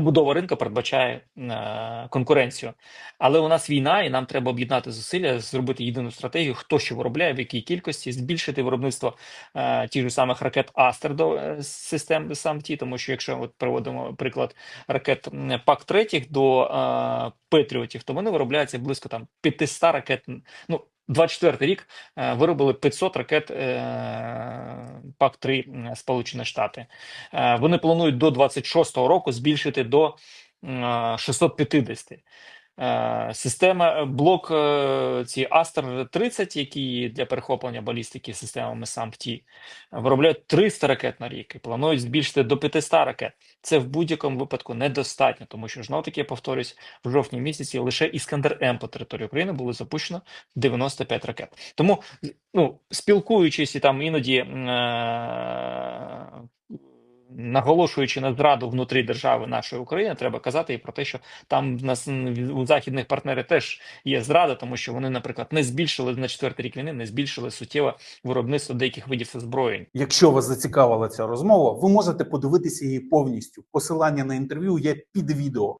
Будова ринку передбачає е, конкуренцію, але у нас війна, і нам треба об'єднати зусилля, зробити єдину стратегію, хто що виробляє, в якій кількості, збільшити виробництво е, тих же самих ракет Астер до е, систем САМТ, тому що якщо от приводимо приклад ракет пак третіх до е, Петріотів, то вони виробляються близько там 500 ракет. Ну 24 рік е, виробили 500 ракет е, пак 3 Сполучені Штати. Е, Вони планують до 26-го року збільшити до е, 650. Е, Система е, блок е, ці Астер 30, які для перехоплення балістики системами SAMP-T, виробляють 300 ракет на рік і планують збільшити до 500 ракет. Це в будь-якому випадку недостатньо, тому що знов таки я повторюсь, в жовтні місяці лише Іскандер М по території України було запущено 95 ракет. Тому ну, спілкуючись і там іноді е, наголошуючи на зраду внутрі держави нашої України, треба казати і про те, що там в нас у західних партнерів теж є зрада, тому що вони, наприклад, не збільшили на четвертий рік війни, не збільшили суттєво виробництво деяких видів озброєнь. Якщо вас зацікавила ця розмова, ви можете подивитися її повністю. Посилання на інтерв'ю є під відео.